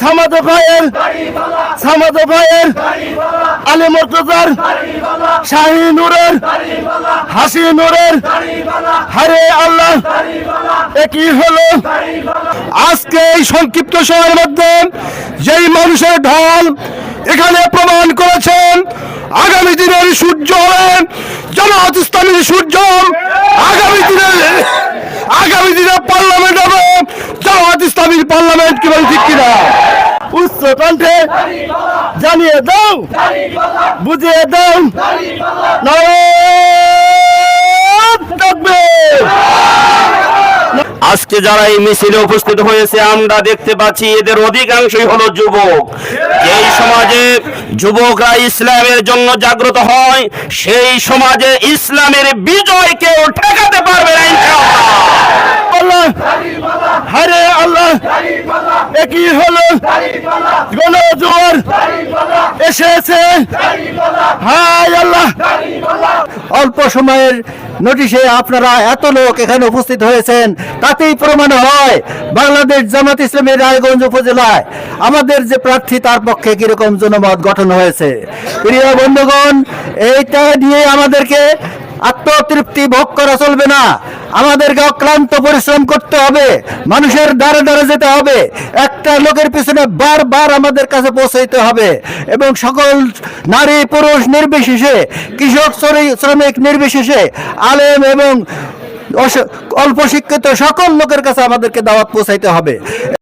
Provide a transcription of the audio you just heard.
সামাদ ভাইয়ের সামাদ ভাইয়ের আলী মর্তজার শাহিনুরের হাসিনুরের হারে আল্লাহ, একই হলো। আজকে এই সংক্ষিপ্ত সময়ের মধ্যে যেই মানুষের ঢল এখানে প্রমাণ করেছেন, আগামী দিনের সূর্য হলেন জামাত ইসলামীর সূর্য, আগামী দিনের, আগামী দিনে পার্লামেন্ট হবে, জামাত ইসলামীর পার্লামেন্ট কি বলে ঠিক কিনা? কণ্ঠে জানিয়ে দাও, বুঝিয়ে দাও আজকে যারা এই মিছিলে উপস্থিত হয়েছে, আমরা দেখতে পাচ্ছি এদের অধিকাংশই হলো যুবক। যেই সমাজে যুবকরা ইসলামের জন্য জাগ্রত হয়, সেই সমাজে ইসলামের বিজয় কেউ ঠেকাতে পারবে না ইনশাআল্লাহ। আল্লাহ হরে আল্লাহ একই হলো গণজোয়ার। এসেছে। হায় আল্লাহ। অল্প সময়ের নোটিশে আপনারা এত লোক এখানে উপস্থিত হয়েছেন, তাতেই প্রমাণ হয় বাংলাদেশ জামাত ইসলামের রায়গঞ্জ উপজেলায় আমাদের যে প্রার্থী, তার পক্ষে কীরকম জনমত গঠন হয়েছে। প্রিয় বন্ধুগণ, এইটা নিয়ে আমাদেরকে আত্মতৃপ্তি ভোগ করা চলবে না। আমাদেরকে অক্লান্ত পরিশ্রম করতে হবে। মানুষের দ্বারে দ্বারে যেতে হবে। একটা লোকের পিছনে বারবার আমাদের কাছে পৌঁছাইতে হবে। এবং সকল নারী, পুরুষ নির্বিশেষে, কৃষক শ্রমিক- নির্বিশেষে, আলেম এবং অল্প শিক্ষিত সকল লোকের কাছে আমাদেরকে দাওয়াত পৌঁছাইতে হবে।